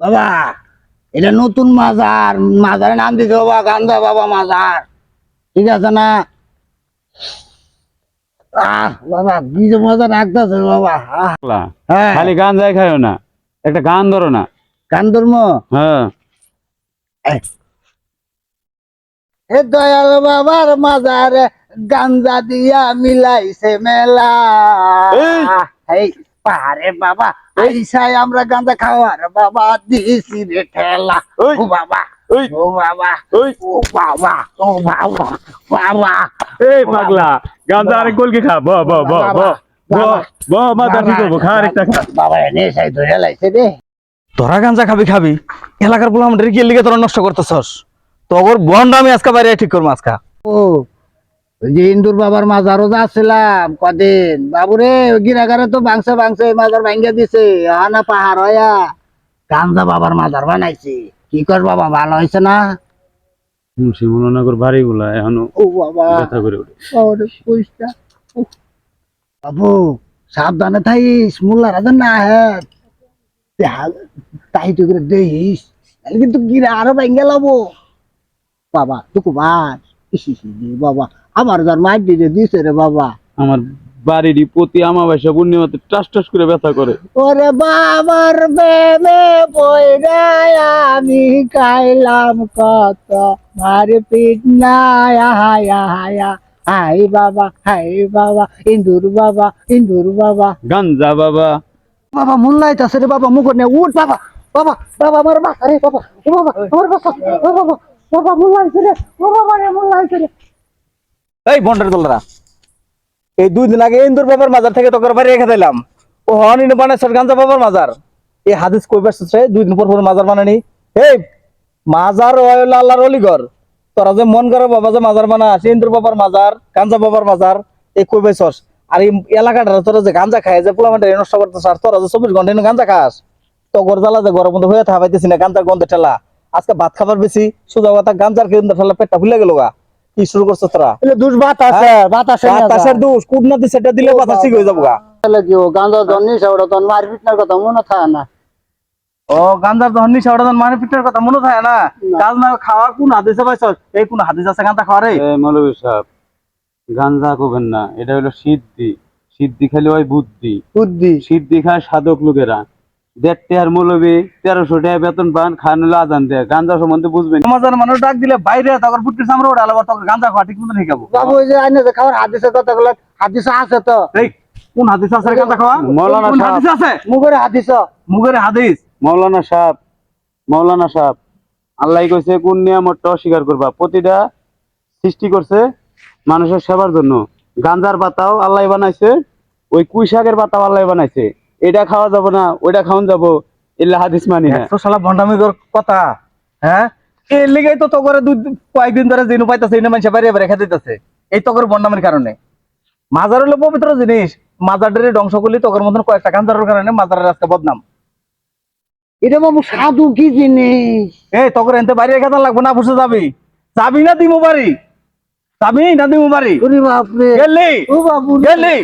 বাবা এটা নতুন মাজার মাজারের নাম দিতে বাবা গান্ধা বাবা মাজার। ঠিক আছে না? আহ বাবা কি যে মজা রাখতেছে বাবা। হ্যাঁ। খালি গান যাই খাইও না একটা গান ধরো না। গান ধর্ম হ্যাঁ। এ দয়াল বাবার মাজারে গাঞ্জা দিয়া মিলাইছে মেলা। এই! বাবা এইসাই আমরা গাঞ্জা খাওয়ার বাবা দিছি রে ঠেলা। ও বাবা ওই! ও বাবা ওই ও বাবা ও বাবা বাবা। এই পাগলা গাঞ্জা আরেক গোলকে খা ব ব ব ব ব ব মাথা ঠিক হব খা আরেকটা খা। বাবা এনে সাই ধরে লাইছে রে। তোরা গাঞ্জা খাবি খাবি। এলাকার বলে আমাদের গিয়ে লিগে তোরা নষ্ট করতেছস। তোর বন্ড আমি আজকে বাইরে ঠিক করব আজকে। ও যে ইন্দুর বাবার মাজারও যাচ্ছিলাম কদিন। বাবুরে গিরাগারে তো বাংসে বাংসে মাজার ভাঙ্গে দিছে। আনা পাহাড় হয়া গাঞ্জা বাবার মাজার বানাইছে। কি কর বাবা ভালো হয়েছে না? মুন্সি বাড়ি গুলা এখনও ও বাবা। ব্যথা করে ওরে পয়সা উফ। বাবু সাবধানে থাইস মোল্লা রাজা না হ্যাঁ তাই তো করে দেইস কিন্তু গিরা আরও ভাঙ্গে লাবো। বাবা ইসি বাবা। আমার যার মাইট দিয়ে দিছে রে বাবা। আমার বাড়িরই প্রতি আমাবাসা পূর্ণিমাতে টাস টাস করে ব্যথা করে। ওরে বাবার বেবে পয়রায় আমি খাইলাম কত। মার পিট না হায়া হায়া হাই বাবা হাই বাবা ইন্দুর বাবা ইন্দুর বাবা। গাঞ্জা বাবা। বাবা মুল্লাই তাছে রে বাবা মুখ নে উঠ বাবা বাবা বাবা আমার বাসা রে বাবা। ও বাবা আমার বাসা ও বাবা বাবা মুল্লাই রে ও বাবা রে মুল্লাই রে। এই বন্ডের দোলরা। এই দুই দিন আগে ইন্দুর বাবার মাজার থেকে তোকে বাইরে রেখে দিলাম। ও হনি বানাইছস গাঞ্জা বাবার মাজার। এই হাদিস কই রে দুই দিন পর পর মাজার বানানি এই, মাজার আল্লাহর অলিগর তোরা যে মন করে বাবা যে মাজার বানাস, ইন্দুর বাবার মাজার, গাঞ্জা বাবার মাজার এই কই পাইছস আর এই এলাকাটা তোরা যে গাঞ্জা খায়, যে পোলামানটা নষ্ট করতেছ আর তোরা যে চব্বিশ ঘণ্টা গাঞ্জা খাস। তো গর জ্বালা যে গরম মধ্যে হয়ে থাকাইতেছি না, গাঞ্জার গন্ধে ঠেলা। আজকে ভাত খাবার বেশি, সোজা কথা গাঞ্জার গন্ধে ঠেলা পেটটা ফুলে গেল গা। কি শুরু করছ তোরা? এলে দুষ বাতাসে বাতাসে বাতাসের দোষ দিলে বাতাস ঠিক হয়ে যাব গা গাঁজা জন্নি সেটা তো কথা মনে থাকে না। ও যখন নিশা ওটা যখন মানে পিঠের কথা মনে থাকে না। কাজ না খাওয়া কোন হাদিসে পাইছ? এই কোন হাদিস আছে গান্ধা খাওয়ারে এ মৌলবী সাহেব গাঞ্জা করবেন না এটা হলো সিদ্ধি। সিদ্ধি খালি হয় বুদ্ধি। বুদ্ধি। সিদ্ধি খায় সাধক লোকেরা। দেড় মৌলবী তেরোশো টাকা বেতন পান খান হলো আজান দেয়। গাঞ্জা সম্বন্ধে বুঝবেন। সমাজের মানুষ ডাক দিলে বাইরে তখন ফুটকে সামনে ওটা আলাদা তখন গান্ধা খাওয়া ঠিক মতো শিখাবো। বাবু ওই যে আইনে যে হাদিসের কথা গুলো হাদিস আছে তো? কোন হাদিস আছে রে খাওয়া? মৌলানা কোন হাদিস আছে? মুখের হাদিস। মুগের হাদিস। মৌলানা সাহেব মৌলানা সাহেব আল্লাহ কইছে কোন নিয়ামতটা অস্বীকার করবা? প্রতিটা সৃষ্টি করছে মানুষের সেবার জন্য। গাঞ্জার পাতাও আল্লাহ বানাইছে ওই কুই শাকের পাতাও আল্লাহ বানাইছে। এটা খাওয়া যাব না ওইটা খাওয়ান যাব। ইল্লা হাদিস মানি না শালা ভন্ডামি কথা হ্যাঁ? এর লেগেই তো দুই কয়েকদিন ধরে জিনু পাইতেছে ইনে মানুষ বাইরে খেতে দিতেছে। এই তোকের ভন্ডামির কারণে। মাজার হলো পবিত্র জিনিস। মাজারটারে ধ্বংস করলে তোকের মতন কয়েকটা গান্ধারের কারণে মাজারের আজকে বদনাম। এটা বাবু সাধু কি জিনিস? এই তোকের এনতে বাইরে খেতে লাগবে না বসে যাবি। যাবি না দিমু বাড়ি? যাবি না দিমু বাড়ি? গেলি? ও বাবু। গেলি।